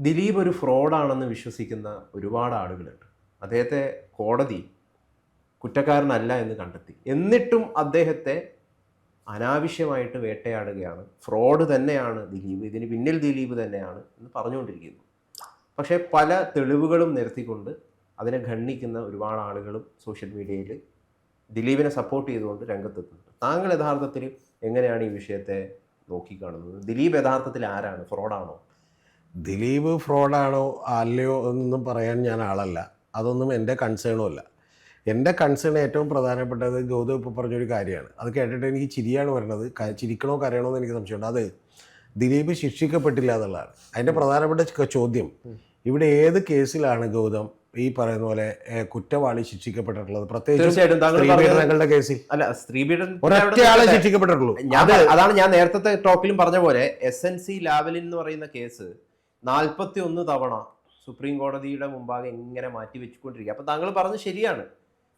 ദിലീപ് ഒരു ഫ്രോഡാണെന്ന് വിശ്വസിക്കുന്ന ഒരുപാട് ആളുകളുണ്ട്. അദ്ദേഹത്തെ കോടതി കുറ്റക്കാരനല്ല എന്ന് കണ്ടെത്തി. എന്നിട്ടും അദ്ദേഹത്തെ അനാവശ്യമായിട്ട് വേട്ടയാടുകയാണ്. ഫ്രോഡ് തന്നെയാണ് ദിലീപ് ഇതിന് പിന്നിൽ ദിലീപ് തന്നെയാണ് എന്ന് പറഞ്ഞുകൊണ്ടിരിക്കുന്നു. പക്ഷേ പല തെളിവുകളും നിരത്തിക്കൊണ്ട് അതിനെ ഖണ്ഡിക്കുന്ന ഒരുപാട് ആളുകളും സോഷ്യൽ മീഡിയയിൽ ദിലീപിനെ സപ്പോർട്ട് ചെയ്തുകൊണ്ട് രംഗത്തെത്തുന്നുണ്ട്. താങ്കൾ യഥാർത്ഥത്തിൽ എങ്ങനെയാണ് ഈ വിഷയത്തെ നോക്കിക്കാണുന്നത്? ദിലീപ് യഥാർത്ഥത്തിൽ ആരാണ്? ഫ്രോഡാണോ? ദിലീപ് ഫ്രോഡാണോ അല്ലയോ എന്നൊന്നും പറയാൻ ഞാൻ ആളല്ല. അതൊന്നും എന്റെ കൺസേണും അല്ല. എന്റെ കൺസേൺ ഏറ്റവും പ്രധാനപ്പെട്ടത് ഗൗതം ഇപ്പോൾ പറഞ്ഞൊരു കാര്യമാണ്. അത് കേട്ടിട്ട് എനിക്ക് ചിരിയാണ് വരുന്നത്. ചിരിക്കണോ കരയണോ എന്ന് എനിക്ക് സംശയമുണ്ട്. അത് ദിലീപ് ശിക്ഷിക്കപ്പെട്ടില്ല എന്നുള്ളതാണ്. അതിന്റെ പ്രധാനപ്പെട്ട ചോദ്യം ഇവിടെ ഏത് കേസിലാണ് ഗൗതം ഈ പറയുന്ന പോലെ കുറ്റവാളി ശിക്ഷിക്കപ്പെട്ടിട്ടുള്ളത്? പ്രത്യേകിച്ച് കേസിൽ. അല്ല സ്ത്രീപീഡനം ഒരൊറ്റയാളെ ശിക്ഷിക്കപ്പെട്ടിട്ടുള്ളൂ. അതാണ് ഞാൻ നേരത്തെ ടോക്കിലും പറഞ്ഞ പോലെ എസ് എൻ സി ലാവലിൻ എന്ന് പറയുന്ന കേസ് നാൽപ്പത്തി ഒന്ന് തവണ സുപ്രീം കോടതിയുടെ മുമ്പാകെ ഇങ്ങനെ മാറ്റി വെച്ചുകൊണ്ടിരിക്കുക. അപ്പൊ താങ്കൾ പറഞ്ഞത് ശരിയാണ്.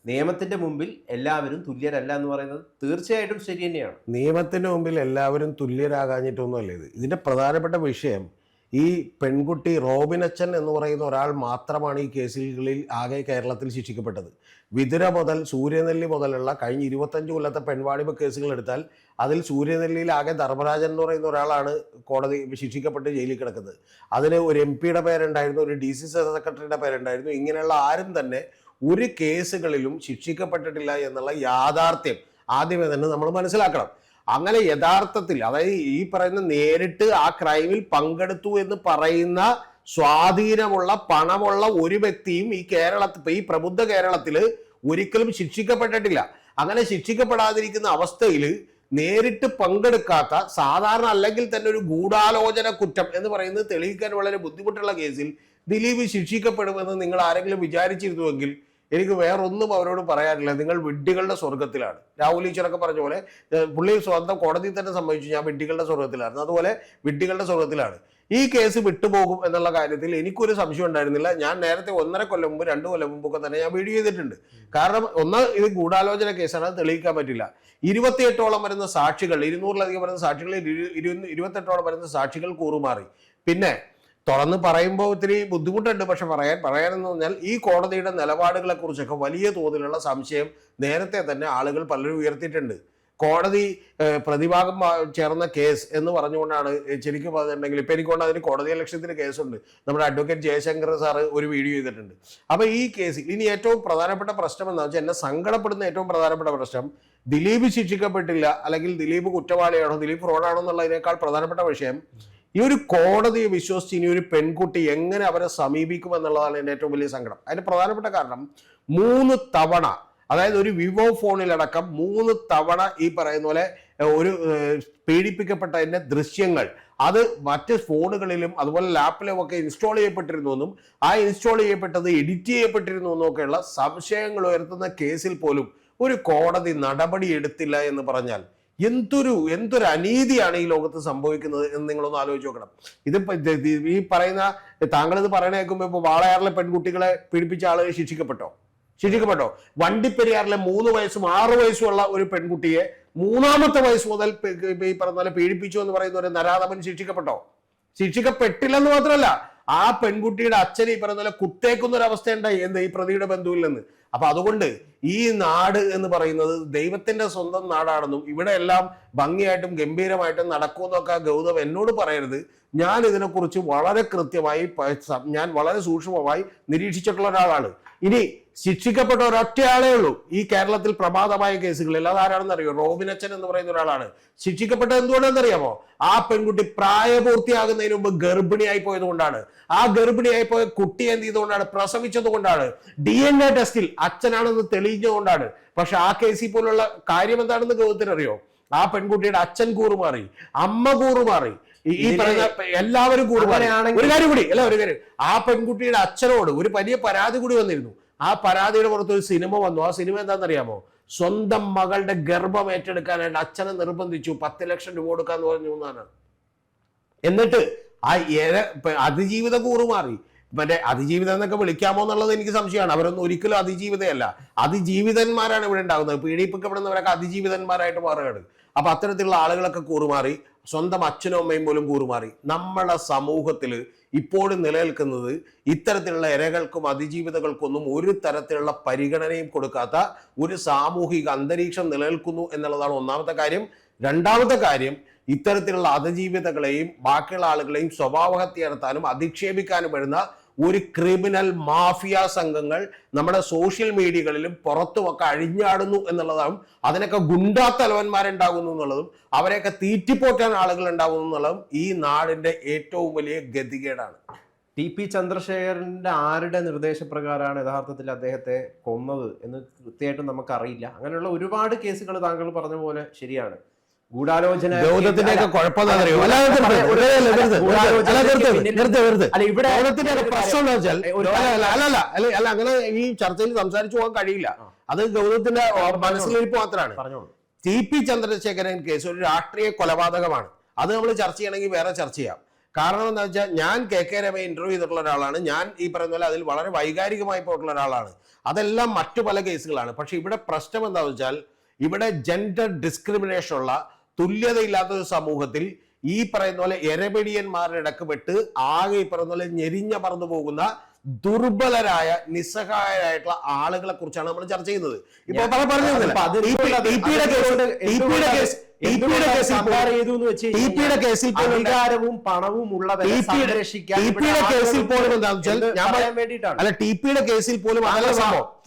നിയമത്തിന്റെ മുമ്പിൽ എല്ലാവരും തുല്യരല്ല എന്ന് പറയുന്നത് തീർച്ചയായിട്ടും ശരി തന്നെയാണ്. നിയമത്തിന്റെ മുമ്പിൽ എല്ലാവരും തുല്യരാകാഞ്ഞിട്ടൊന്നുമല്ല ഇത്. ഇതിന്റെ പ്രധാനപ്പെട്ട വിഷയം ഈ പെൺകുട്ടി റോബിനച്ചൻ എന്ന് പറയുന്ന ഒരാൾ മാത്രമാണ് ഈ കേസുകളിൽ ആകെ കേരളത്തിൽ ശിക്ഷിക്കപ്പെട്ടത്. വിതുര മുതൽ സൂര്യനെല്ലി മുതലുള്ള കഴിഞ്ഞ ഇരുപത്തഞ്ച് കൊല്ലത്തെ പെൺവാണിഭ കേസുകൾ എടുത്താൽ അതിൽ സൂര്യനെല്ലിയിൽ ആകെ ധർമ്മരാജൻ എന്ന് പറയുന്ന ഒരാളാണ് കോടതി ശിക്ഷിക്കപ്പെട്ട് ജയിലിൽ കിടക്കുന്നത്. അതിന് ഒരു എം പിയുടെ പേരുണ്ടായിരുന്നു ഒരു ഡി സി സെക്രട്ടറിയുടെ പേരുണ്ടായിരുന്നു. ഇങ്ങനെയുള്ള ആരും തന്നെ ഒരു കേസുകളിലും ശിക്ഷിക്കപ്പെട്ടിട്ടില്ല എന്നുള്ള യാഥാർത്ഥ്യം ആദ്യമേ തന്നെ നമ്മൾ മനസ്സിലാക്കണം. അങ്ങനെ യഥാർത്ഥത്തിൽ അതായത് ഈ പറയുന്ന നേരിട്ട് ആ ക്രൈമിൽ പങ്കെടുത്തു എന്ന് പറയുന്ന സ്വാധീനമുള്ള പണമുള്ള ഒരു വ്യക്തിയും ഈ കേരളത്തിൽ ഈ പ്രബുദ്ധ കേരളത്തിൽ ഒരിക്കലും ശിക്ഷിക്കപ്പെട്ടിട്ടില്ല. അങ്ങനെ ശിക്ഷിക്കപ്പെടാതിരിക്കുന്ന അവസ്ഥയിൽ നേരിട്ട് പങ്കെടുക്കാത്ത സാധാരണ അല്ലെങ്കിൽ തന്നെ ഒരു ഗൂഢാലോചന കുറ്റം എന്ന് പറയുന്നത് തെളിയിക്കാൻ വളരെ ബുദ്ധിമുട്ടുള്ള കേസിൽ ദിലീപ് ശിക്ഷിക്കപ്പെടുമെന്ന് നിങ്ങൾ ആരെങ്കിലും വിചാരിച്ചിരുന്നുവെങ്കിൽ എനിക്ക് വേറൊന്നും അവരോട് പറയാനില്ല. നിങ്ങൾ വിഡ്ഢികളുടെ സ്വർഗത്തിലാണ് രാഹുൽ ഈശ്വരൊക്കെ പറഞ്ഞ പോലെ പുള്ളി സ്വന്തം കോടതിയിൽ തന്നെ സംബന്ധിച്ചു ഞാൻ വിഡ്ഢികളുടെ സ്വർഗത്തിലായിരുന്നു അതുപോലെ വിഡ്ഢികളുടെ സ്വർഗത്തിലാണ് ഈ കേസ് വിട്ടുപോകും എന്നുള്ള കാര്യത്തിൽ എനിക്കൊരു സംശയം ഉണ്ടായിരുന്നില്ല. ഞാൻ നേരത്തെ ഒന്നര കൊല്ലം മുമ്പ് രണ്ട് കൊല്ലം മുമ്പൊക്കെ തന്നെ ഞാൻ വീഡിയോ ചെയ്തിട്ടുണ്ട്. കാരണം ഒന്ന് ഇത് ഗൂഢാലോചന കേസാണ് അത് തെളിയിക്കാൻ പറ്റില്ല. ഇരുപത്തിയെട്ടോളം വരുന്ന സാക്ഷികൾ ഇരുന്നൂറിലധികം വരുന്ന ഇരു- ഇരുപത്തെട്ടോളം വരുന്ന സാക്ഷികൾ കൂറുമാറി. പിന്നെ തുറന്ന് പറയുമ്പോൾ ഒത്തിരി ബുദ്ധിമുട്ടുണ്ട്. പക്ഷെ പറയാൻ പറയാനെന്ന് പറഞ്ഞാൽ ഈ കോടതിയുടെ നിലപാടുകളെ കുറിച്ചൊക്കെ വലിയ തോതിലുള്ള സംശയം നേരത്തെ തന്നെ ആളുകൾ പലരും ഉയർത്തിയിട്ടുണ്ട്. കോടതി പ്രതിഭാഗം ചേർന്ന കേസ് എന്ന് പറഞ്ഞുകൊണ്ടാണ് ശരിക്കും പറഞ്ഞിട്ടുണ്ടെങ്കിൽ ഇപ്പം എനിക്കൊണ്ട് അതിന് കോടതി ലക്ഷ്യത്തിന് കേസുണ്ട്. നമ്മുടെ അഡ്വക്കേറ്റ് ജയശങ്കർ സാറ് ഒരു വീഡിയോ ചെയ്തിട്ടുണ്ട്. അപ്പോൾ ഈ കേസ് ഇനി ഏറ്റവും പ്രധാനപ്പെട്ട പ്രശ്നം എന്താ വെച്ചാൽ എന്നെ സങ്കടപ്പെടുന്ന ഏറ്റവും പ്രധാനപ്പെട്ട പ്രശ്നം ദിലീപ് ശിക്ഷിക്കപ്പെട്ടില്ല അല്ലെങ്കിൽ ദിലീപ് കുറ്റവാളിയാണോ ദിലീപ് ഫ്രോഡാണോ എന്നുള്ളതിനേക്കാൾ പ്രധാനപ്പെട്ട വിഷയം ഈ ഒരു കോടതിയെ വിശ്വസിച്ച് ഇനി ഒരു പെൺകുട്ടി എങ്ങനെ അവരെ സമീപിക്കും എന്നുള്ളതാണ് എന്റെ ഏറ്റവും വലിയ സങ്കടം. അതിന് പ്രധാനപ്പെട്ട കാരണം മൂന്ന് തവണ അതായത് ഒരു വിവോ ഫോണിലടക്കം മൂന്ന് തവണ ഈ പറയുന്ന പോലെ ഒരു പീഡിപ്പിക്കപ്പെട്ടതിന്റെ ദൃശ്യങ്ങൾ അത് മറ്റ് ഫോണുകളിലും അതുപോലെ ലാപ്പിലും ഒക്കെ ഇൻസ്റ്റാൾ ചെയ്യപ്പെട്ടിരുന്നു എന്നും ആ ഇൻസ്റ്റാൾ ചെയ്യപ്പെട്ടത് എഡിറ്റ് ചെയ്യപ്പെട്ടിരുന്നു എന്നും ഒക്കെയുള്ള സംശയങ്ങൾ ഉയർത്തുന്ന കേസിൽ പോലും ഒരു കോടതി നടപടി എടുത്തില്ല എന്ന് പറഞ്ഞാൽ എന്തൊരു എന്തൊരു അനീതിയാണ് ഈ ലോകത്ത് സംഭവിക്കുന്നത് എന്ന് നിങ്ങളൊന്ന് ആലോചിച്ച് നോക്കണം. ഇത് ഈ പറയുന്ന താങ്കൾ ഇത് പറയണ കേൾക്കുമ്പോ ഇപ്പൊ വാളയാറിലെ പെൺകുട്ടികളെ പീഡിപ്പിച്ച ആളുകൾ ശിക്ഷിക്കപ്പെട്ടോ? ശിക്ഷിക്കപ്പെട്ടോ? വണ്ടിപ്പെരിയാറിലെ മൂന്ന് വയസ്സും ആറു വയസ്സും ഉള്ള ഒരു പെൺകുട്ടിയെ മൂന്നാമത്തെ വയസ്സ് മുതൽ ഈ പറഞ്ഞ പീഡിപ്പിച്ചു എന്ന് പറയുന്ന ഒരു നരാധമൻ ശിക്ഷിക്കപ്പെട്ടോ? ശിക്ഷിക്കപ്പെട്ടില്ലെന്ന് മാത്രമല്ല ആ പെൺകുട്ടിയുടെ അച്ഛൻ ഈ പറയുന്ന പോലെ കുത്തേക്കുന്ന ഒരു അവസ്ഥ എന്ത് ഈ പ്രതിയുടെ ബന്ധുവിൽ നിന്ന്. അപ്പൊ അതുകൊണ്ട് ഈ നാട് എന്ന് പറയുന്നത് ദൈവത്തിന്റെ സ്വന്തം നാടാണെന്നും ഇവിടെ എല്ലാം ഭംഗിയായിട്ടും ഗംഭീരമായിട്ടും നടക്കുമെന്നൊക്കെ ഗൗതം എന്നോട് പറയരുത്. ഞാൻ ഇതിനെക്കുറിച്ച് വളരെ കൃത്യമായി ഞാൻ വളരെ സൂക്ഷ്മമായി നിരീക്ഷിച്ചിട്ടുള്ള ഒരാളാണ്. ഇനി ശിക്ഷിക്കപ്പെട്ട ഒരൊറ്റയാളേ ഉള്ളൂ. ഈ കേരളത്തിൽ പ്രമാദമായ കേസുകളിൽ അതാരാണെന്ന് അറിയോ? റോബിനച്ചൻ എന്ന് പറയുന്ന ഒരാളാണ്. ശിക്ഷിക്കപ്പെട്ടത് എന്തുകൊണ്ടാണെന്ന് അറിയാമോ ആ പെൺകുട്ടി പ്രായപൂർത്തിയാകുന്നതിന് മുമ്പ് ഗർഭിണിയായി പോയത് കൊണ്ടാണ് ആ ഗർഭിണിയായി പോയ കുട്ടി എന്ത് ചെയ്തുകൊണ്ടാണ്? പ്രസവിച്ചത് കൊണ്ടാണ് ഡി എൻ എ ടെസ്റ്റിൽ അച്ഛനാണെന്ന് തെളിഞ്ഞതുകൊണ്ടാണ്. പക്ഷെ ആ കേസിൽ പോലുള്ള കാര്യം എന്താണെന്ന് ഗൗതത്തിന് അറിയോ ആ പെൺകുട്ടിയുടെ അച്ഛൻ കൂറുമാറി അമ്മ കൂറുമാറി ഈ- പറഞ്ഞ പറയുന്ന എല്ലാവരും കൂറുമാറി. ഒരു കാര്യം കൂടി അല്ല ഒരു കാര്യം. ആ പെൺകുട്ടിയുടെ അച്ഛനോട് ഒരു വലിയ പരാതി കൂടി വന്നിരുന്നു. ആ പരാതിയുടെ പുറത്ത് ഒരു സിനിമ വന്നു. ആ സിനിമ എന്താണെന്നറിയാമോ? സ്വന്തം മകളുടെ ഗർഭം ഏറ്റെടുക്കാനായിട്ട് അച്ഛനെ നിർബന്ധിച്ചു. പത്ത് ലക്ഷം രൂപ കൊടുക്കാന്ന് പറഞ്ഞു എന്നാണ്. എന്നിട്ട് ആ അതിജീവിത കൂറുമാറി മറ്റേ അതിജീവിതം എന്നൊക്കെ വിളിക്കാമോ എന്നുള്ളത് എനിക്ക് സംശയമാണ്. അവരൊന്നും ഒരിക്കലും അതിജീവിതയല്ല. അതിജീവിതന്മാരാണ് ഇവിടെ ഉണ്ടാകുന്നത്. പീഡിപ്പിക്കപ്പെടുന്നവരൊക്കെ അതിജീവിതന്മാരായിട്ട് മാറുകയാണ്. അപ്പൊ അത്തരത്തിലുള്ള ആളുകളൊക്കെ കൂറുമാറി സ്വന്തം അച്ഛനും അമ്മയും പോലും കൂറുമാറി നമ്മളെ സമൂഹത്തിൽ ഇപ്പോഴും നിലനിൽക്കുന്നത് ഇത്തരത്തിലുള്ള ഇരകൾക്കും അതിജീവിതകൾക്കൊന്നും ഒരു തരത്തിലുള്ള പരിഗണനയും കൊടുക്കാത്ത ഒരു സാമൂഹിക അന്തരീക്ഷം നിലനിൽക്കുന്നു എന്നുള്ളതാണ് ഒന്നാമത്തെ കാര്യം. രണ്ടാമത്തെ കാര്യം ഇത്തരത്തിലുള്ള അതിജീവിതകളെയും ബാക്കിയുള്ള ആളുകളെയും സ്വഭാവഹത്യ നടത്താനും അധിക്ഷേപിക്കാനും വരുന്ന ഒരു ക്രിമിനൽ മാഫിയ സംഘങ്ങൾ നമ്മുടെ സോഷ്യൽ മീഡിയകളിലും പുറത്തുമൊക്കെ അഴിഞ്ഞാടുന്നു എന്നുള്ളതാണ് അതിനൊക്കെ ഗുണ്ടാ തലവന്മാരുണ്ടാകുന്നു എന്നുള്ളതും അവരെയൊക്കെ തീറ്റിപ്പോറ്റാൻ ആളുകൾ ഉണ്ടാകുന്നു എന്നുള്ളതും ഈ നാടിന്റെ ഏറ്റവും വലിയ ഗതികേടാണ്. ടി പി ചന്ദ്രശേഖരന്റെ ആരുടെ നിർദ്ദേശപ്രകാരമാണ് യഥാർത്ഥത്തിൽ അദ്ദേഹത്തെ കൊന്നത് എന്ന് കൃത്യമായിട്ടും നമുക്കറിയില്ല. അങ്ങനെയുള്ള ഒരുപാട് കേസുകൾ താങ്കൾ പറഞ്ഞ പോലെ ശരിയാണ്. ഗൂഢാലോചന അങ്ങനെ ഈ ചർച്ചയിൽ സംസാരിച്ചു പോകാൻ കഴിയില്ല. അത് ഗൗതത്തിന്റെ മനസ്സിലിരിപ്പ് മാത്രമാണ്. ടി പി ചന്ദ്രശേഖരൻ കേസ് ഒരു രാഷ്ട്രീയ കൊലപാതകമാണ്. അത് നമ്മൾ ചർച്ച ചെയ്യണമെങ്കിൽ വേറെ ചർച്ച ചെയ്യാം. കാരണം എന്താ വെച്ചാൽ ഞാൻ കെ കെ രമയെ ഇന്റർവ്യൂ ചെയ്തിട്ടുള്ള ഒരാളാണ്. ഞാൻ ഈ പറയുന്ന പോലെ അതിൽ വളരെ വൈകാരികമായി പോയിട്ടുള്ള ഒരാളാണ്. അതെല്ലാം മറ്റു പല കേസുകളാണ്. പക്ഷെ ഇവിടെ പ്രശ്നം എന്താ വെച്ചാൽ ഇവിടെ ജെൻഡർ ഡിസ്ക്രിമിനേഷൻ ഉള്ള തുല്യതയില്ലാത്ത ഒരു സമൂഹത്തിൽ ഈ പറയുന്ന പോലെ എരപിടിയന്മാരുടെ ഇടയ്ക്ക് പെട്ട് ആകെ ഈ പറയുന്ന പോലെ ഞെരിഞ്ഞ പറന്നു പോകുന്ന ദുർബലരായ നിസ്സഹായരായിട്ടുള്ള ആളുകളെ കുറിച്ചാണ് നമ്മൾ ചർച്ച ചെയ്യുന്നത്. ഇപ്പൊ ഞാൻ- കേസിൽ അധികാരവും പണവും ഉള്ളവരെ കേസിൽ പോലും വേണ്ടിയിട്ടാണ്. അല്ല ടി പിയുടെ കേസിൽ പോലും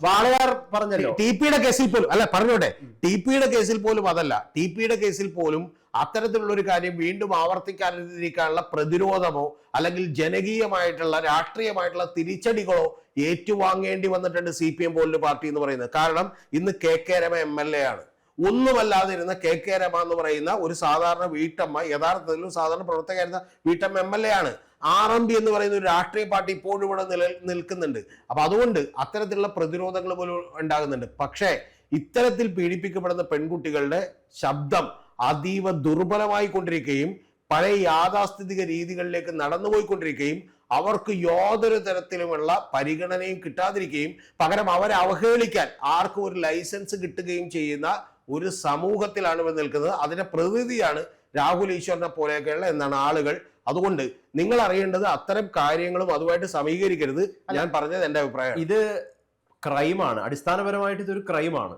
വാളയാർ പറഞ്ഞല്ലോ. ടി പിയുടെ കേസിൽ പോലും അല്ല പറഞ്ഞോട്ടെ. ടി പിയുടെ കേസിൽ പോലും അതല്ല. ടി പിയുടെ കേസിൽ പോലും അത്തരത്തിലുള്ള ഒരു കാര്യം വീണ്ടും ആവർത്തിക്കാതിരിക്കാനുള്ള പ്രതിരോധമോ അല്ലെങ്കിൽ ജനകീയമായിട്ടുള്ള രാഷ്ട്രീയമായിട്ടുള്ള തിരിച്ചടികളോ ഏറ്റുവാങ്ങേണ്ടി വന്നിട്ടുണ്ട് സി പി എം പോലൊരു പാർട്ടി എന്ന് പറയുന്നത്. കാരണം ഇന്ന് K K Rama M L A ആണ്. ഒന്നുമല്ലാതിരുന്ന കെ കെ രമ എന്ന് പറയുന്ന ഒരു സാധാരണ വീട്ടമ്മ യഥാർത്ഥത്തിൽ സാധാരണ പ്രവർത്തകരുന്ന വീട്ടമ്മ എം എൽ എ ആണ്. ആർ എം പി എന്ന് പറയുന്ന ഒരു രാഷ്ട്രീയ പാർട്ടി ഇപ്പോഴും ഇവിടെ നില നിൽക്കുന്നുണ്ട്. അപ്പൊ അതുകൊണ്ട് അത്തരത്തിലുള്ള പ്രതിരോധങ്ങൾ പോലും ഉണ്ടാകുന്നുണ്ട്. പക്ഷേ ഇത്തരത്തിൽ പീഡിപ്പിക്കപ്പെടുന്ന പെൺകുട്ടികളുടെ ശബ്ദം അതീവ ദുർബലമായി കൊണ്ടിരിക്കുകയും പഴയ യാഥാസ്ഥിതിക രീതികളിലേക്ക് നടന്നുപോയിക്കൊണ്ടിരിക്കുകയും അവർക്ക് യാതൊരു തരത്തിലുമുള്ള പരിഗണനയും കിട്ടാതിരിക്കുകയും പകരം അവരെ അവഹേളിക്കാൻ ആർക്കും ഒരു ലൈസൻസ് കിട്ടുകയും ചെയ്യുന്ന ഒരു സമൂഹത്തിലാണ് ഇവർ നിൽക്കുന്നത്. അതിന്റെ പ്രതിനിധിയാണ് രാഹുൽ ഈശ്വറിനെ പോലെയൊക്കെയുള്ള എന്നാണ് ആളുകൾ. അതുകൊണ്ട് നിങ്ങൾ അറിയേണ്ടത് അത്തരം കാര്യങ്ങളും അതുമായിട്ട് സമീകരിക്കരുത്. ഞാൻ പറഞ്ഞത് എന്റെ അഭിപ്രായം ഇത് ക്രൈമാണ്. അടിസ്ഥാനപരമായിട്ട് ഇതൊരു ക്രൈമാണ്.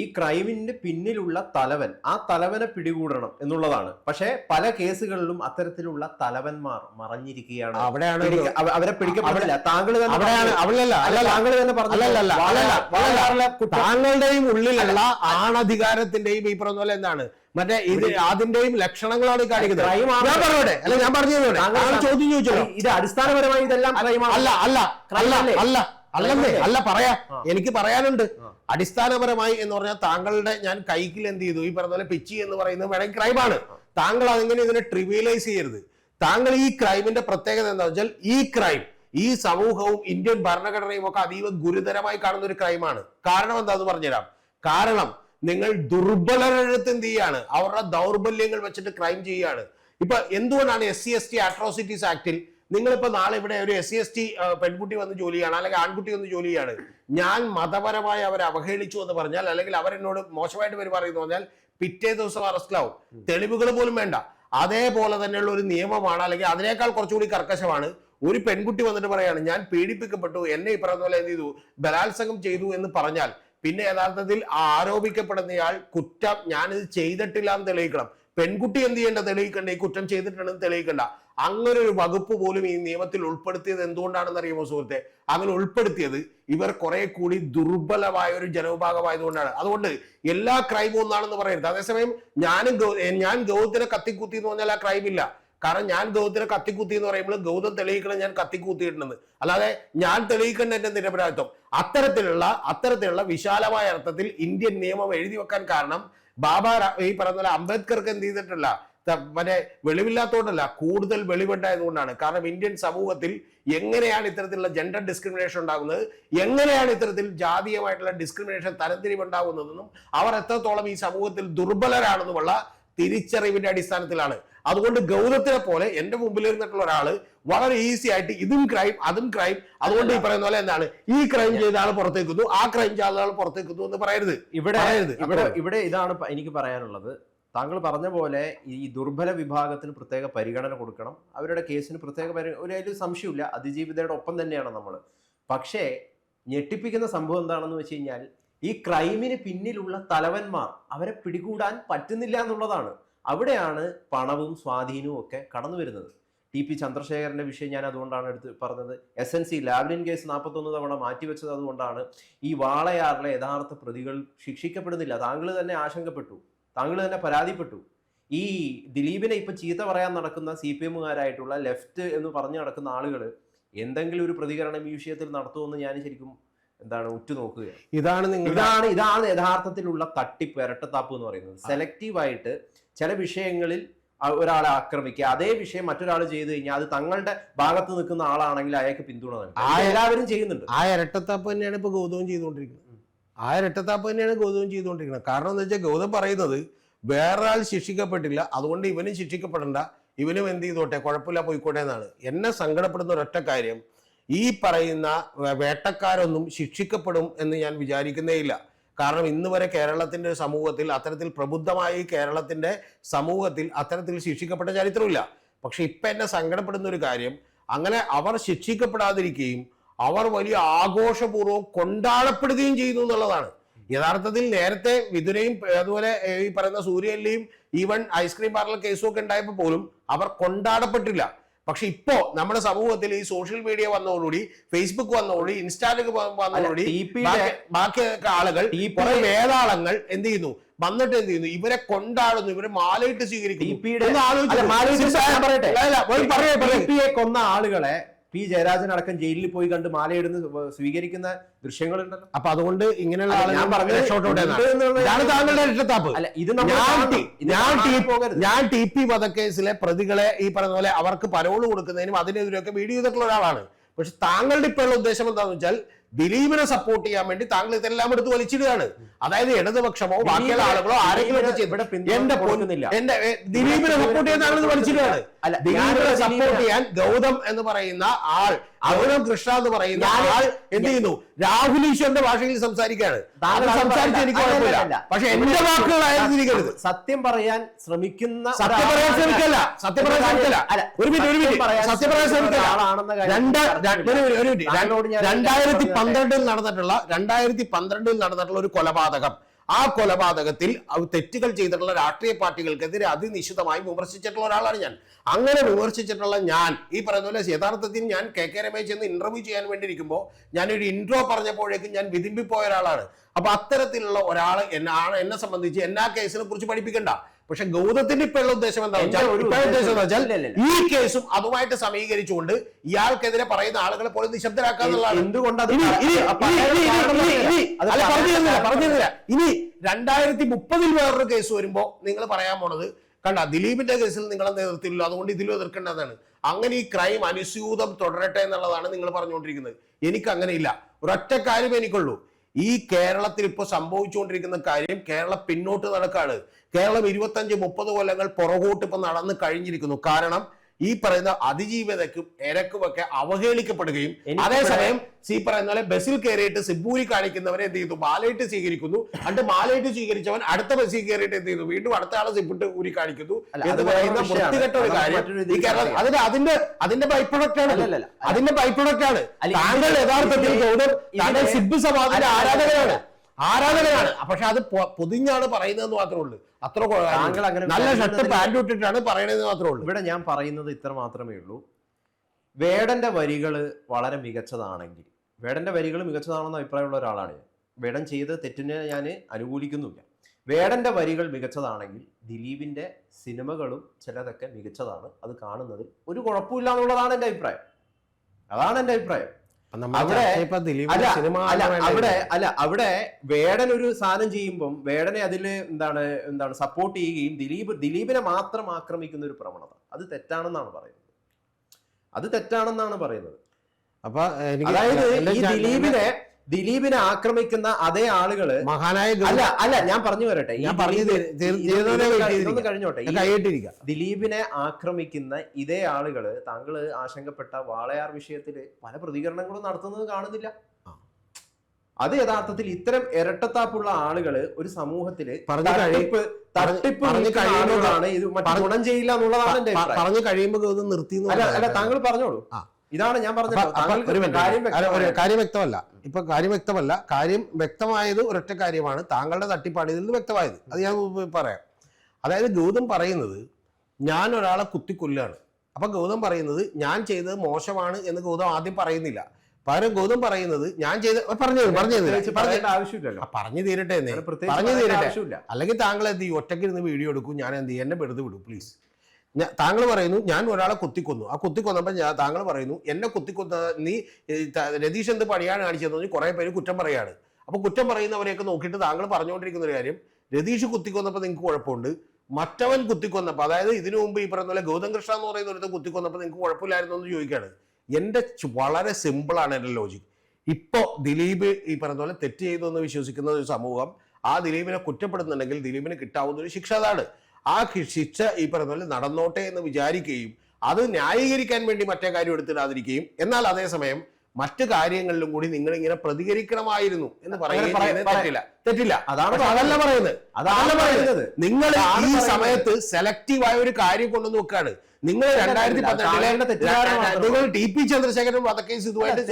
ഈ ക്രൈമിന്റെ പിന്നിലുള്ള തലവൻ ആ തലവനെ പിടികൂടണം എന്നുള്ളതാണ്. പക്ഷേ പല കേസുകളിലും അത്തരത്തിലുള്ള തലവന്മാർ മറഞ്ഞിരിക്കുകയാണ്. അവിടെയാണ് അവരെ പിടിക്കപ്പെടില്ല താങ്കൾ താങ്കളുടെയും ഉള്ളിലുള്ള ആണധികാരത്തിന്റെയും ഈ പറഞ്ഞ പോലെ എന്താണ്? മറ്റേ ഇത് അതിന്റെയും ലക്ഷണങ്ങളാണ് ഈ കാണിക്കുന്നത്. ഞാൻ പറഞ്ഞോട്ടെ അല്ല ഞാൻ പറഞ്ഞു ചോദ്യം ചോദിച്ചല്ലോ ഇത് അടിസ്ഥാനപരമായി ഇതെല്ലാം അല്ല അല്ല അല്ല അല്ലേ? അല്ല അല്ലെന്നേ അല്ലേ? പറയാ. എനിക്ക് പറയാനുണ്ട്. അടിസ്ഥാനപരമായി എന്ന് പറഞ്ഞാൽ താങ്കളുടെ ഞാൻ കൈക്കിൽ എന്ത് ചെയ്തു? ഈ പറഞ്ഞ പോലെ പിച്ചി എന്ന് പറയുന്നത് വേണമെങ്കിൽ ക്രൈമാണ് താങ്കൾ അതെങ്ങനെ ഇതിനെ ട്രിവിയലൈസ് ചെയ്യരുത്? താങ്കൾ ഈ ക്രൈമിന്റെ പ്രത്യേകത എന്താ വെച്ചാൽ ഈ ക്രൈം ഈ സമൂഹവും ഇന്ത്യൻ ഭരണഘടനയും ഒക്കെ അതീവ ഗുരുതരമായി കാണുന്ന ഒരു ക്രൈമാണ് കാരണം എന്താന്ന് പറഞ്ഞുതരാം. കാരണം നിങ്ങൾ ദുർബലരെടുത്ത് എന്ത് ചെയ്യാണ്? അവരുടെ ദൗർബല്യങ്ങൾ വെച്ചിട്ട് ക്രൈം ചെയ്യാണ് ഇപ്പൊ എന്തുകൊണ്ടാണ് S C S T atrocities ആക്ടിൽ നിങ്ങളിപ്പോ നാളെ ഇവിടെ ഒരു എസ് സി എസ് ടി പെൺകുട്ടി വന്ന് ജോലി ചെയ്യാണ് അല്ലെങ്കിൽ ആൺകുട്ടി വന്ന് ജോലി ചെയ്യാണ്. ഞാൻ മതപരമായി അവരെ അവഹേളിച്ചു എന്ന് പറഞ്ഞാൽ അല്ലെങ്കിൽ അവരെന്നോട് മോശമായിട്ട് പെരുമാറിയെന്ന് പറഞ്ഞാൽ പിറ്റേ ദിവസം അറസ്റ്റിലാവും. തെളിവുകൾ പോലും വേണ്ട. അതേപോലെ തന്നെയുള്ള ഒരു നിയമമാണ് അല്ലെങ്കിൽ അതിനേക്കാൾ കുറച്ചുകൂടി കർക്കശമാണ്. ഒരു പെൺകുട്ടി വന്നിട്ട് പറയാണ് ഞാൻ പീഡിപ്പിക്കപ്പെട്ടു എന്നെ ഈ പറഞ്ഞ പോലെ എന്ത് ചെയ്തു? ബലാത്സംഗം ചെയ്തു എന്ന് പറഞ്ഞാൽ. പിന്നെ യഥാർത്ഥത്തിൽ ആരോപിക്കപ്പെടുന്നയാൾ കുറ്റം ഞാനിത് ചെയ്തിട്ടില്ല എന്ന് തെളിയിക്കണം. പെൺകുട്ടി എന്ത് ചെയ്യേണ്ട തെളിയിക്കണ്ട ഈ കുറ്റം ചെയ്തിട്ടുണ്ടെന്ന് തെളിയിക്കണ്ട. അങ്ങനെ ഒരു വകുപ്പ് പോലും ഈ നിയമത്തിൽ ഉൾപ്പെടുത്തിയത് എന്തുകൊണ്ടാണെന്ന് അറിയുമോ സുഹൃത്തെ? അങ്ങനെ ഉൾപ്പെടുത്തിയത് ഇവർ കുറെ കൂടി ദുർബലമായ ഒരു ജനവിഭാഗമായതുകൊണ്ടാണ്. അതുകൊണ്ട് എല്ലാ ക്രൈമും ഒന്നാണെന്ന് പറയരുത്. അതേസമയം ഞാനും ഞാൻ ഗൗതത്തിനെ കത്തിക്കുത്തി എന്ന് പറഞ്ഞാൽ ആ ക്രൈം ഇല്ല. കാരണം ഞാൻ ഗൗതത്തിനെ കത്തിക്കുത്തി എന്ന് പറയുമ്പോൾ ഗൗതം തെളിയിക്കണം ഞാൻ കത്തിക്കുത്തിയിട്ടുണ്ടെന്ന് അല്ലാതെ ഞാൻ തെളിയിക്കേണ്ട എന്റെ നിരപരാധിത്വം. അത്തരത്തിലുള്ള അത്തരത്തിലുള്ള വിശാലമായ അർത്ഥത്തിൽ ഇന്ത്യൻ നിയമം എഴുതി വെക്കാൻ കാരണം ബാബ ഈ പറഞ്ഞ അംബേദ്കർക്ക് എന്ത് ചെയ്തിട്ടില്ല? ത- മറ്റേ വെളിവില്ലാത്തതുകൊണ്ടല്ല കൂടുതൽ വെളിവുണ്ടായതുകൊണ്ടാണ്. കാരണം ഇന്ത്യൻ സമൂഹത്തിൽ എങ്ങനെയാണ് ഇത്തരത്തിലുള്ള ജെൻഡർ ഡിസ്ക്രിമിനേഷൻ ഉണ്ടാകുന്നത്? എങ്ങനെയാണ് ഇത്തരത്തിൽ ജാതീയമായിട്ടുള്ള ഡിസ്ക്രിമിനേഷൻ തരംതിരിവുണ്ടാകുന്നതെന്നും അവർ എത്രത്തോളം ഈ സമൂഹത്തിൽ ദുർബലരാണെന്നുമുള്ള തിരിച്ചറിവിന്റെ അടിസ്ഥാനത്തിലാണ്. അതുകൊണ്ട് ഗൗതത്തിനെ പോലെ എന്റെ മുമ്പിൽ ഇരുന്നിട്ടുള്ള ഒരാൾ വളരെ ഈസി ആയിട്ട് ഇതും ക്രൈം അതും ക്രൈം അതുകൊണ്ട് ഈ പറയുന്ന പോലെ എന്താണ്? ഈ ക്രൈം ചെയ്ത ആൾ പുറത്തേക്കുന്നു ആ ക്രൈം ചെയ്ത ആൾ പുറത്തേക്കുന്നു എന്ന് പറയരുത്. ഇവിടെ പറയരുത്. ഇവിടെ ഇവിടെ ഇതാണ് എനിക്ക് പറയാനുള്ളത്. താങ്കൾ പറഞ്ഞ പോലെ ഈ ദുർബല വിഭാഗത്തിന് പ്രത്യേക പരിഗണന കൊടുക്കണം. അവരുടെ കേസിന് പ്രത്യേക പരി ഒരു അതിൽ സംശയമില്ല അതിജീവിതയുടെ ഒപ്പം തന്നെയാണ് നമ്മൾ പക്ഷേ ഞെട്ടിപ്പിക്കുന്ന സംഭവം എന്താണെന്ന് വെച്ച് കഴിഞ്ഞാൽ ഈ ക്രൈമിന് പിന്നിലുള്ള തലവന്മാർ അവരെ പിടികൂടാൻ പറ്റുന്നില്ല എന്നുള്ളതാണ്. അവിടെയാണ് പണവും സ്വാധീനവും ഒക്കെ കടന്നു വരുന്നത്. ടി പി ചന്ദ്രശേഖരന്റെ വിഷയം ഞാൻ അതുകൊണ്ടാണ് എടുത്ത് പറഞ്ഞത്. S N C Lavalin case നാൽപ്പത്തൊന്ന് തവണ മാറ്റിവെച്ചത് അതുകൊണ്ടാണ്. ഈ വാളയാറിലെ യഥാർത്ഥ പ്രതികൾ ശിക്ഷിക്കപ്പെടുന്നില്ല. താങ്കൾ തന്നെ ആശങ്കപ്പെട്ടു. താങ്കൾ തന്നെ പരാതിപ്പെട്ടു. ഈ ദിലീപിനെ ഇപ്പം ചീത്ത പറയാൻ നടക്കുന്ന സി പി എമ്മുകാരായിട്ടുള്ള ലെഫ്റ്റ് എന്ന് പറഞ്ഞു നടക്കുന്ന ആളുകൾ എന്തെങ്കിലും ഒരു പ്രതികരണം ഈ വിഷയത്തിൽ നടത്തുമെന്ന് ഞാൻ ശരിക്കും എന്താണ് ഉറ്റുനോക്കുക. ഇതാണ് നിങ്ങൾ ഇതാണ് ഇതാണ് യഥാർത്ഥത്തിലുള്ള തട്ടിപ്പ് ഇരട്ടത്താപ്പ് എന്ന് പറയുന്നത്. സെലക്റ്റീവായിട്ട് ചില വിഷയങ്ങളിൽ ഒരാളെ ആക്രമിക്കുക. അതേ വിഷയം മറ്റൊരാൾ ചെയ്തു കഴിഞ്ഞാൽ അത് തങ്ങളുടെ ഭാഗത്ത് നിൽക്കുന്ന ആളാണെങ്കിൽ അയാൾക്ക് പിന്തുണ നൽകും. ആ- എല്ലാവരും ചെയ്യുന്നുണ്ട്. ആ ഇരട്ടത്താപ്പ് തന്നെയാണ് ഇപ്പൊ ഗൗതവും ചെയ്തുകൊണ്ടിരിക്കുന്നത്. ആ രക്തത്താപ്പ് തന്നെയാണ് ഗൗതം ചെയ്തുകൊണ്ടിരിക്കുന്നത്. കാരണം എന്താ വെച്ചാൽ ഗൗതം പറയുന്നത് വേറൊരാൾ ശിക്ഷിക്കപ്പെട്ടില്ല. അതുകൊണ്ട് ഇവനും ശിക്ഷിക്കപ്പെടണ്ട. ഇവനും എന്ത് ചെയ്തോട്ടെ? കുഴപ്പമില്ല പോയിക്കോട്ടെ എന്നാണ്. എന്നെ സങ്കടപ്പെടുന്ന ഒരൊറ്റ കാര്യം ഈ പറയുന്ന വേട്ടക്കാരൊന്നും ശിക്ഷിക്കപ്പെടും എന്ന് ഞാൻ വിചാരിക്കുന്നേ ഇല്ല. കാരണം ഇന്ന് വരെ കേരളത്തിന്റെ സമൂഹത്തിൽ അത്തരത്തിൽ പ്രബുദ്ധമായി ഈ കേരളത്തിന്റെ സമൂഹത്തിൽ അത്തരത്തിൽ ശിക്ഷിക്കപ്പെട്ട ചരിത്രമില്ല. പക്ഷെ ഇപ്പം എന്നെ സങ്കടപ്പെടുന്ന ഒരു കാര്യം അങ്ങനെ അവർ ശിക്ഷിക്കപ്പെടാതിരിക്കുകയും അവർ വലിയ ആഘോഷപൂർവം കൊണ്ടാടപ്പെടുകയും ചെയ്തു എന്നുള്ളതാണ്. യഥാർത്ഥത്തിൽ നേരത്തെ വിതുരയും അതുപോലെ ഈ പറയുന്ന സൂര്യനിലെയും ഈവൻ ഐസ്ക്രീം പാർലർ കേസും ഒക്കെ ഉണ്ടായപ്പോൾ പോലും അവർ കൊണ്ടാടപ്പെട്ടില്ല. പക്ഷെ ഇപ്പോ നമ്മുടെ സമൂഹത്തിൽ ഈ സോഷ്യൽ മീഡിയ വന്നതോടുകൂടി ഫേസ്ബുക്ക് വന്നതോടുകൂടി ഇൻസ്റ്റാഗ്രാം വന്നതോടുകൂടി ബാക്കി- ആളുകൾ ഈ കുറെ വേതാളങ്ങൾ എന്ത് ചെയ്യുന്നു? വന്നിട്ട് എന്ത് ചെയ്യുന്നു? ഇവരെ കൊണ്ടാടുന്നു ഇവരെ മാലയിട്ട് സ്വീകരിക്കുന്നു. കൊന്ന ആളുകളെ പി ജയരാജൻ അടക്കം ജയിലിൽ പോയി കണ്ട് മാലയിടുന്ന സ്വീകരിക്കുന്ന ദൃശ്യങ്ങളുണ്ടല്ലോ. അപ്പൊ അതുകൊണ്ട് ഇങ്ങനെയുള്ള. ഞാൻ ടി പി വധക്കേസിലെ പ്രതികളെ ഈ പറഞ്ഞ പോലെ അവർക്ക് പരോൾ കൊടുക്കുന്നതിനും അതിനെതിരെയൊക്കെ വീഡിയോ ചെയ്തിട്ടുള്ള ഒരാളാണ്. പക്ഷെ താങ്കളുടെ ഇപ്പോഴുള്ള ഉദ്ദേശം എന്താണെന്ന് വെച്ചാൽ ദിലീപിനെ സപ്പോർട്ട് ചെയ്യാൻ വേണ്ടി താങ്കൾ ഇതെല്ലാം എടുത്ത് വലിച്ചിടുകയാണ്. അതായത് ഇടതുപക്ഷമോ ബാക്കിയുള്ള ആളുകളോ ആരെങ്കിലും ഒക്കെ എന്റെ പൊൻ- എന്റെ ദിലീപിനെ സപ്പോർട്ട് ചെയ്യാൻ താങ്കൾ വലിച്ചിടുകയാണ്. ദിലീപിനെ സപ്പോർട്ട് ചെയ്യാൻ ഗൗതം എന്ന് പറയുന്ന ആൾ ഗൗതം കൃഷ്ണ എന്ന് പറയുന്ന ആൾ എന്ത് ചെയ്യുന്നു? രാഹുൽ ഈശ്വറിന്റെ ഭാഷയിൽ സംസാരിക്കുകയാണ്. താങ്കൾ സംസാരിച്ച് എനിക്ക് കുഴപ്പമില്ല പക്ഷെ എന്റെ വാക്കുകളായിരുന്നു തിരിക്കരുത് സത്യം പറയാൻ ശ്രമിക്കുന്ന സത്യം പറയാൻ ശ്രമിക്കല്ല. സത്യം പറയാൻ ശ്രമിക്കല്ല. ഒരു മിനിറ്റ് ഒരു മിനിറ്റ്. സത്യം പറയാൻ ശ്രമിക്കല്ല. രണ്ടായിരത്തി പന്ത്രണ്ടിൽ നടന്നിട്ടുള്ള രണ്ടായിരത്തി പന്ത്രണ്ടിൽ നടന്നിട്ടുള്ള ഒരു കൊലപാതകം. ആ കൊലപാതകത്തിൽ തെറ്റുകൾ ചെയ്തിട്ടുള്ള രാഷ്ട്രീയ പാർട്ടികൾക്കെതിരെ അതിനിശിതമായി വിമർശിച്ചിട്ടുള്ള ഒരാളാണ് ഞാൻ. അങ്ങനെ വിമർശിച്ചിട്ടുള്ള ഞാൻ ഈ പറയുന്ന പോലെ യഥാർത്ഥത്തിൽ ഞാൻ കെ കെ രമേശ് എന്ന് ഇന്റർവ്യൂ ചെയ്യാൻ വേണ്ടിയിരിക്കുമ്പോൾ ഞാനൊരു ഇൻട്രോ പറഞ്ഞപ്പോഴേക്കും ഞാൻ വിതിമ്പിപ്പോയ ഒരാളാണ്. അപ്പൊ അത്തരത്തിലുള്ള ഒരാൾ എന്നെ സംബന്ധിച്ച് എന്നാ കേസിനെ കുറിച്ച് പഠിപ്പിക്കണ്ട. പക്ഷെ ഗൗതത്തിന്റെ ഇപ്പോഴുള്ള ഉദ്ദേശം എന്താ വെച്ചാൽ ഇപ്പോഴുള്ള ഉദ്ദേശം എന്താ വെച്ചാൽ ഈ കേസും അതുമായിട്ട് സമീകരിച്ചുകൊണ്ട് ഇയാൾക്കെതിരെ പറയുന്ന ആളുകളെ പോലും നിശബ്ദരാക്കാന്നുള്ളതാണ് എന്തുകൊണ്ട് ഇനി രണ്ടായിരത്തി മുപ്പതിൽ വേറൊരു കേസ് വരുമ്പോ നിങ്ങൾ പറയാൻ പോണത് കണ്ട ദിലീപിന്റെ കേസിൽ നിങ്ങളെ നേതൃത്വമില്ല അതുകൊണ്ട് ഇതിലും എതിർക്കേണ്ടതാണ്. അങ്ങനെ ഈ ക്രൈം അനുസ്യൂതം തുടരട്ടെ എന്നുള്ളതാണ് നിങ്ങൾ പറഞ്ഞുകൊണ്ടിരിക്കുന്നത്. എനിക്ക് അങ്ങനെയില്ല ഒരൊറ്റ കാര്യം എനിക്കുള്ളൂ. ഈ കേരളത്തിൽ ഇപ്പോൾ സംഭവിച്ചുകൊണ്ടിരിക്കുന്ന കാര്യം കേരളം പിന്നോട്ട് നടക്കാണ്. കേരളം ഇരുപത്തഞ്ച് മുപ്പത് കൊല്ലങ്ങൾ പുറകോട്ട് ഇപ്പൊ നടന്നു കഴിഞ്ഞിരിക്കുന്നു. കാരണം ഈ പറയുന്ന അതിജീവതയ്ക്കും എരക്കുമൊക്കെ അവഹേളിക്കപ്പെടുകയും അതേസമയം സി പറയുന്ന പോലെ ബസ്സിൽ കയറിയിട്ട് സിബൂരി കാണിക്കുന്നവരെ എന്ത് ചെയ്തു? മാലയിട്ട് സ്വീകരിക്കുന്നു. അണ്ട് മാലയിട്ട് സ്വീകരിച്ചവൻ അടുത്ത ബസ്സിൽ കയറിയിട്ട് എന്ത് ചെയ്തു? വീണ്ടും അടുത്ത ആളെ സിബിട്ട് ഊരി കാണിക്കുന്നു എന്ന് പറയുന്ന വൃത്തികെട്ട ഒരു കാര്യം. അതിന്റെ ഈ കേരളം അതിന്റെ അതിന്റെ ബൈ പ്രൊഡക്റ്റ് ആണ്. അതിന്റെ ബൈ പ്രൊഡക്റ്റ് ആണ് താങ്കൾ യഥാർത്ഥത്തിൽ താങ്കൾ ഇതിന് സിബ് സമാധാന ആരാധകരാണ്. ആരാധകനാണ്. പക്ഷെ അത് പൊതിഞ്ഞാണ് പറയുന്നത് മാത്രമേ ഉള്ളൂ. അത്ര താങ്കൾ അങ്ങനെ നല്ല ഷർട്ട് പാന്റ് ഇട്ടിട്ടാണ് പറയണതെന്ന് മാത്രമേ ഉള്ളൂ. ഇവിടെ ഞാൻ പറയുന്നത് ഇത്ര മാത്രമേ ഉള്ളൂ. വേടന്റെ വരികൾ വളരെ മികച്ചതാണെങ്കിൽ വേടന്റെ വരികൾ മികച്ചതാണെന്ന് അഭിപ്രായമുള്ള ഒരാളാണ് ഞാൻ. വേടൻ ചെയ്ത തെറ്റിനെ ഞാൻ അനുകൂലിക്കുന്നില്ല. വേടന്റെ വരികൾ മികച്ചതാണെങ്കിൽ ദിലീപിന്റെ സിനിമകളും ചിലതൊക്കെ മികച്ചതാണ്. അത് കാണുന്നതിൽ ഒരു കുഴപ്പമില്ല എന്നുള്ളതാണ് എന്റെ അഭിപ്രായം. അതാണ് എന്റെ അഭിപ്രായം. അവിടെ- അല്ല അവിടെ അല്ല അവിടെ വേടൻ ഒരു സാധനം ചെയ്യുമ്പം വേടനെ അതിൽ എന്താണ് എന്താണ് സപ്പോർട്ട് ചെയ്യുകയും ദിലീപ് ദിലീപിനെ മാത്രം ആക്രമിക്കുന്ന ഒരു പ്രവണത. അത് തെറ്റാണെന്നാണ് പറയുന്നത്. അത് തെറ്റാണെന്നാണ് പറയുന്നത്. അപ്പൊ അതായത് ഈ ദിലീപിനെ ദിലീപിനെ ആക്രമിക്കുന്ന അതേ ആളുകൾ മഹാനായ അല്ല അല്ല ഞാൻ പറഞ്ഞു വരട്ടെ. ഞാൻ പറഞ്ഞു കഴിഞ്ഞോട്ടെ. ദിലീപിനെ ആക്രമിക്കുന്ന ഇതേ ആളുകൾ താങ്കൾ ആശങ്കപ്പെട്ട വാളയാർ വിഷയത്തിൽ പല പ്രതികരണങ്ങളും നടത്തുന്നത് കാണുന്നില്ല. അത് യഥാർത്ഥത്തിൽ ഇത്തരം ഇരട്ടത്താപ്പുള്ള ആളുകൾ ഒരു സമൂഹത്തിൽ തട്ടിപ്പ് കഴിയുമ്പോൾ ഇത് ഗുണം ചെയ്യില്ല എന്നുള്ളതാണ് പറഞ്ഞു കഴിയുമ്പോൾ നിർത്തി അല്ല. താങ്കൾ പറഞ്ഞോളൂ. ഇതാണ് ഞാൻ പറഞ്ഞത്. കാര്യം വ്യക്തമല്ല. ഇപ്പൊ കാര്യം വ്യക്തമല്ല. കാര്യം വ്യക്തമായത് ഒരൊറ്റ കാര്യമാണ്. താങ്കളുടെ തട്ടിപ്പാണ് ഇതിൽ നിന്ന് വ്യക്തമായത്. അത് ഞാൻ പറയാം. അതായത് ഗൗതം പറയുന്നത് ഞാൻ ഒരാളെ കുത്തിക്കൊല്ലാണ് അപ്പൊ ഗൗതം പറയുന്നത് ഞാൻ ചെയ്തത് മോശമാണ് എന്ന് ഗൗതം ആദ്യം പറയുന്നില്ല. പകരം ഗൗതം പറയുന്നത് ഞാൻ ചെയ്ത പറഞ്ഞു പറഞ്ഞു ആവശ്യമില്ലല്ലോ. പറഞ്ഞു തീരട്ടെ പറഞ്ഞു തീരട്ടെ. ആവശ്യമില്ല. അല്ലെങ്കിൽ താങ്കൾ എന്ത് ചെയ്യും? ഒറ്റയ്ക്ക് ഇരുന്ന് വീഡിയോ എടുക്കും. ഞാൻ എന്ത് ചെയ്യും? എന്നെ വെറുതെ വിടും പ്ലീസ്. താങ്കൾ പറയുന്നു ഞാൻ ഒരാളെ കുത്തിക്കൊന്നു. ആ കുത്തിക്കൊന്നപ്പോൾ ഞാൻ താങ്കൾ പറയുന്നു എന്നെ കുത്തിക്കൊന്ന നീ രതീഷ് എന്ത് പണിയാണ് കാണിച്ചതെന്ന് പറഞ്ഞ് കുറേ പേര് കുറ്റം പറയാണ്. അപ്പോൾ കുറ്റം പറയുന്നവരെയൊക്കെ നോക്കിയിട്ട് താങ്കൾ പറഞ്ഞുകൊണ്ടിരിക്കുന്ന ഒരു കാര്യം രതീഷ് കുത്തിക്കൊന്നപ്പോൾ നിങ്ങൾക്ക് കുഴപ്പമുണ്ട്. മറ്റവൻ കുത്തിക്കൊന്നപ്പോൾ അതായത് ഇതിനു മുമ്പ് ഈ പറയുന്ന പോലെ ഗൗതം കൃഷ്ണ എന്ന് പറയുന്ന ഒരുത്തൻ കുത്തിക്കൊന്നപ്പോൾ നിങ്ങൾക്ക് കുഴപ്പമില്ലായിരുന്നു എന്ന് ചോദിക്കുകയാണ് എന്റെ വളരെ സിമ്പിളാണ് എന്റെ ലോജിക് ഇപ്പോൾ ദിലീപ് ഈ പറഞ്ഞ പോലെ തെറ്റ് ചെയ്തു എന്ന് വിശ്വസിക്കുന്ന ഒരു സമൂഹം ആ ദിലീപിനെ കുറ്റപ്പെടുന്നുണ്ടെങ്കിൽ ദിലീപിന് കിട്ടാവുന്ന ഒരു ശിക്ഷ അതാണ്. ആ ശിക്ഷ ഈ പറഞ്ഞ പോലെ നടന്നോട്ടെ എന്ന് വിചാരിക്കുകയും അത് ന്യായീകരിക്കാൻ വേണ്ടി മറ്റേ കാര്യം എടുത്തിടാതിരിക്കുകയും എന്നാൽ അതേസമയം മറ്റു കാര്യങ്ങളിലും കൂടി നിങ്ങൾ ഇങ്ങനെ പ്രതികരിക്കണമായിരുന്നു എന്ന് പറയുകയും പറയാം, ചെയ്യുന്നത് പറയാം. തെറ്റില്ല. തെറ്റില്ല. അതാണ് അതല്ല പറയുന്നത്. അതല്ല പറയുന്നത്. നിങ്ങൾ ഈ സമയത്ത് സെലക്റ്റീവായ ഒരു കാര്യം കൊണ്ടു നോക്കുകയാണ് നിങ്ങൾ രണ്ടായിരത്തി പന്ത്രണ്ടിലെ നിങ്ങൾ ടി പി ചന്ദ്രശേഖരൻ വധക്കേസ് ഇതുമായിട്ട്.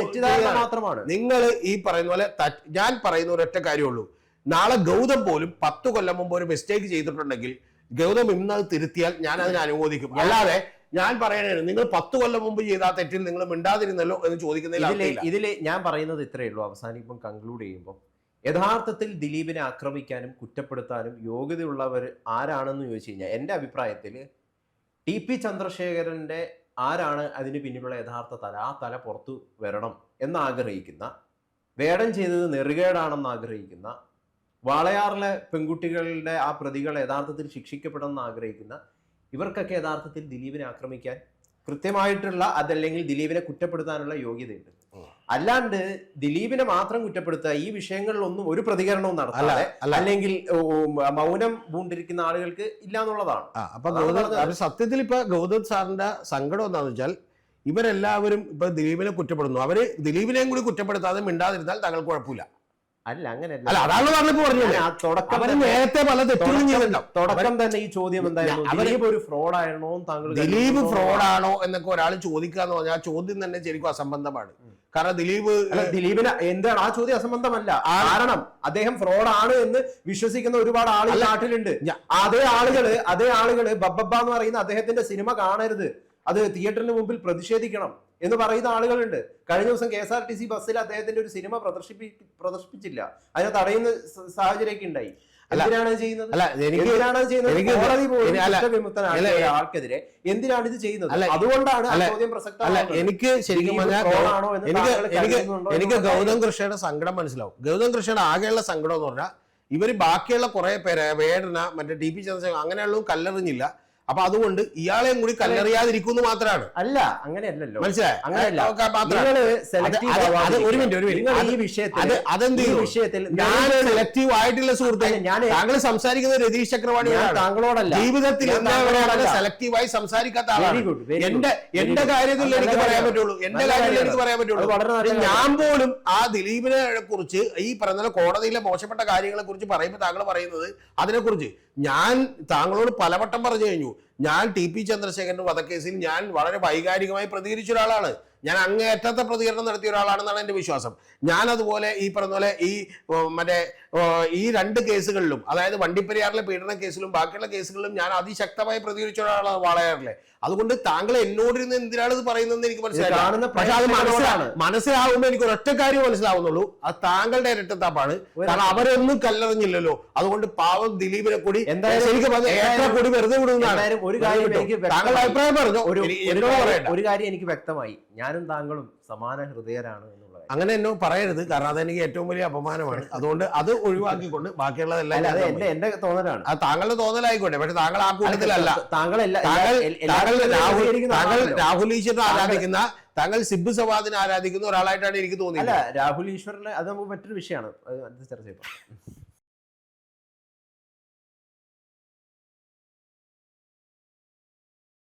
മാത്രമാണ്. നിങ്ങൾ ഈ പറയുന്ന പോലെ ഞാൻ പറയുന്ന ഒരൊറ്റ കാര്യമുള്ളൂ നാളെ ഗൗതം പോലും പത്ത് കൊല്ലം മുമ്പ് ഒരു മിസ്റ്റേക്ക് ചെയ്തിട്ടുണ്ടെങ്കിൽ ഗൗതം ഇന്ന് അത് തിരുത്തിയാൽ ഞാൻ അതിനെ അനുമോദിക്കും. അല്ലാതെ ഞാൻ പറയണേ നിങ്ങൾ പത്ത് കൊല്ലം മുമ്പ് ചെയ്ത ആ തെറ്റിൽ നിങ്ങൾ മിണ്ടാതിരുന്നല്ലോ എന്ന് ചോദിക്കുന്നതിൽ ഇതിൽ ഞാൻ പറയുന്നത് ഇത്രയേ ഉള്ളൂ. അവസാനിപ്പം കൺക്ലൂഡ് ചെയ്യുമ്പോൾ യഥാർത്ഥത്തിൽ ദിലീപിനെ ആക്രമിക്കാനും കുറ്റപ്പെടുത്താനും യോഗ്യതയുള്ളവർ ആരാണെന്ന് ചോദിച്ചു കഴിഞ്ഞാൽ എന്റെ അഭിപ്രായത്തിൽ ടി പി ചന്ദ്രശേഖരന്റെ ആരാണ് അതിന് പിന്നിലുള്ള യഥാർത്ഥ തല? ആ തല പുറത്തു വരണം എന്നാഗ്രഹിക്കുന്ന വേടം ചെയ്തത് നെറുകേടാണെന്ന് ആഗ്രഹിക്കുന്ന വാളയാറിലെ പെൺകുട്ടികളുടെ ആ പ്രതികൾ യഥാർത്ഥത്തിൽ ശിക്ഷിക്കപ്പെടണമെന്ന് ആഗ്രഹിക്കുന്ന ഇവർക്കൊക്കെ യഥാർത്ഥത്തിൽ ദിലീപിനെ ആക്രമിക്കാൻ കൃത്യമായിട്ടുള്ള അതല്ലെങ്കിൽ ദിലീപിനെ കുറ്റപ്പെടുത്താനുള്ള യോഗ്യതയുണ്ട്. അല്ലാണ്ട് ദിലീപിനെ മാത്രം കുറ്റപ്പെടുത്തുക ഈ വിഷയങ്ങളിലൊന്നും ഒരു പ്രതികരണവും നടത്താതെ അല്ലെങ്കിൽ മൗനം പൂണ്ടിരിക്കുന്ന ആളുകൾക്ക് ഇല്ല എന്നുള്ളതാണ് അപ്പൊ ഗൗതം സത്യത്തിൽ ഇപ്പൊ ഗൗതം സാറിന്റെ സങ്കടം എന്താണെന്ന് വെച്ചാൽ ഇവരെല്ലാവരും ഇപ്പൊ ദിലീപിനെ കുറ്റപ്പെടുന്നു. അവർ ദിലീപിനെയും കൂടി കുറ്റപ്പെടുത്താതെ മിണ്ടാതിരുന്നാൽ തങ്ങൾക്ക് കുഴപ്പമില്ല. അല്ല അങ്ങനെ അല്ല. അതാണ് പറഞ്ഞിപ്പോ പറഞ്ഞത്. നേരത്തെ പല തെറ്റുകളും തുടക്കം- ചെയ്തിട്ടുണ്ടാവും. തുടക്കം തന്നെ ഈ ചോദ്യം എന്തായിരുന്നു? ദിലീപ് ഒരു ഫ്രോഡ് ആയിരുന്നോ താങ്കൾ ദിലീപ് ഫ്രോഡ് ആണോ എന്നൊക്കെ ഒരാൾ ചോദിക്കുക എന്ന് പറഞ്ഞാൽ ആ ചോദ്യം തന്നെ ശരിക്കും അസംബന്ധമാണ്. കാരണം ദിലീപ് ദിലീപിന് എന്താണ്? ആ ചോദ്യം അസംബന്ധമല്ല. കാരണം അദ്ദേഹം ഫ്രോഡ് ആണ് എന്ന് വിശ്വസിക്കുന്ന ഒരുപാട് ആളുകൾ നാട്ടിലുണ്ട്. അതേ ആളുകൾ അതേ ആളുകൾ ബബ്ബബ്ബ എന്ന് പറയുന്ന അദ്ദേഹത്തിന്റെ സിനിമ കാണരുത്. അത് തിയേറ്ററിന് മുമ്പിൽ പ്രതിഷേധിക്കണം. എന്ന് പറയുന്ന ആളുകളുണ്ട്. കഴിഞ്ഞ ദിവസം K S R T C ബസ്സിൽ അദ്ദേഹത്തിന്റെ ഒരു സിനിമ പ്രദർശിപ്പി പ്രദർശിപ്പിച്ചില്ല. അതിനെ തടയുന്ന സാഹചര്യമൊക്കെ ഉണ്ടായി. എന്തിനാണ് ചെയ്യുന്നത്? എന്തിനാണ് ചെയ്യുന്നത്? കോടതി പോലും ഒരാൾക്കെതിരെ എന്തിനാണ് ഇത് ചെയ്യുന്നത്? അതുകൊണ്ടാണ് ചോദ്യം എനിക്ക് ശരിക്കും എനിക്ക് എനിക്ക് എനിക്ക് ഗൗതം കൃഷ്ണയുടെ സങ്കടം മനസ്സിലാവും. ഗൗതം കൃഷ്ണയുടെ ആകെയുള്ള സങ്കടം എന്ന് പറഞ്ഞാൽ ഇവർ ബാക്കിയുള്ള കുറെ പേരെ വേടന മറ്റേ ടി പി ചന്ദ്രശേഖരൻ അങ്ങനെയുള്ളതും കല്ലെറിഞ്ഞില്ല. അപ്പൊ അതുകൊണ്ട് ഇയാളെയും കൂടി കല്ലെറിയാതിരിക്കുന്നു മാത്രമാണ് അല്ല അങ്ങനെയല്ലല്ലോ. മനസ്സിലായോ? അങ്ങനെയല്ല. ഒരു മിനിറ്റ് ഒരു മിനിറ്റ്. ഈ വിഷയത്തിൽ അത് അതെന്ത് വിഷയത്തിൽ ഞാൻ സെലക്റ്റീവ് ആയിട്ടില്ല സുഹൃത്തെ. ഞാൻ താങ്കൾ സംസാരിക്കുന്ന രതീഷ് ചക്രവാണി താങ്കളോടല്ല. ജീവിതത്തിൽ സെലക്റ്റീവായി സംസാരിക്കാത്ത ആളാണ്. എന്റെ എന്റെ കാര്യത്തിൽ എനിക്ക് പറയാൻ പറ്റുള്ളൂ. എന്റെ കാര്യത്തിൽ എനിക്ക് പറയാൻ പറ്റുള്ളൂ. ഞാൻ പോലും ആ ദിലീപിനെ കുറിച്ച് ഈ പറഞ്ഞ കോടതിയിലെ മോശപ്പെട്ട കാര്യങ്ങളെ കുറിച്ച് പറയുമ്പോൾ താങ്കൾ പറയുന്നത് അതിനെക്കുറിച്ച് ഞാൻ താങ്കളോട് പലവട്ടം പറഞ്ഞു കഴിഞ്ഞു. ഞാൻ ടി പി ചന്ദ്രശേഖരന്റെ വധക്കേസിൽ ഞാൻ വളരെ വൈകാരികമായി പ്രതികരിച്ച ഒരാളാണ്. ഞാൻ അങ്ങേയറ്റത്തെ പ്രതികരണം നടത്തിയ ഒരാളാണെന്നാണ് എന്റെ വിശ്വാസം. ഞാൻ അതുപോലെ ഈ പറഞ്ഞ പോലെ ഈ മറ്റേ ഈ രണ്ട് കേസുകളിലും അതായത് വണ്ടിപ്പെരിയാറിലെ പീഡന കേസിലും ബാക്കിയുള്ള കേസുകളിലും ഞാൻ അതിശക്തമായി പ്രതികരിച്ച ഒരാളാണ് വാളയാറിലെ. അതുകൊണ്ട് താങ്കൾ എന്നോട് ഇരുന്ന് എന്തിനാണ് ഇത് പറയുന്നതെന്ന് എനിക്ക് മനസ്സിലായി. മനസ്സിലാവുമ്പോൾ എനിക്ക് ഒരൊറ്റ കാര്യം മനസ്സിലാവുന്നുള്ളൂ. അത് താങ്കളുടെ ഇരട്ടത്താപ്പാണ് കാരണം അവരൊന്നും കല്ലെറിഞ്ഞില്ലല്ലോ. അതുകൊണ്ട് പാവം ദിലീപിനെ കൂടി എന്തായാലും- കൂടി വെറുതെ വിടുന്നതാണ്. ഒരു കാര്യം എനിക്ക് ഒരു കാര്യം- എനിക്ക് വ്യക്തമായി. ഞാനും താങ്കളും സമാന ഹൃദയരാണ് എന്നുള്ളത് അങ്ങനെ എന്നോ പറയരുത്. കാരണം അതെനിക്ക് ഏറ്റവും വലിയ അപമാനമാണ്. അതുകൊണ്ട് അത് ഒഴിവാക്കിക്കൊണ്ട് ബാക്കിയുള്ളതെല്ലാം അല്ല അത്. എന്റെ എന്റെ തോന്നലാണ്. അത് താങ്കളുടെ തോന്നലായിക്കോട്ടെ. പക്ഷെ താങ്കൾ ആ കൂട്ടത്തിലല്ല. താങ്കൾ രാഹുൽ താങ്കൾ രാഹുൽ ഈശ്വരനെ ആരാധിക്കുന്ന താങ്കൾ സിബ് സവാദിനെ ആരാധിക്കുന്ന ഒരാളായിട്ടാണ് എനിക്ക് അല്ല തോന്നിയത് രാഹുൽ ഈശ്വറിനെ അത് നമുക്ക് മറ്റൊരു വിഷയമാണ്. അത് ചർച്ച ചെയ്യാം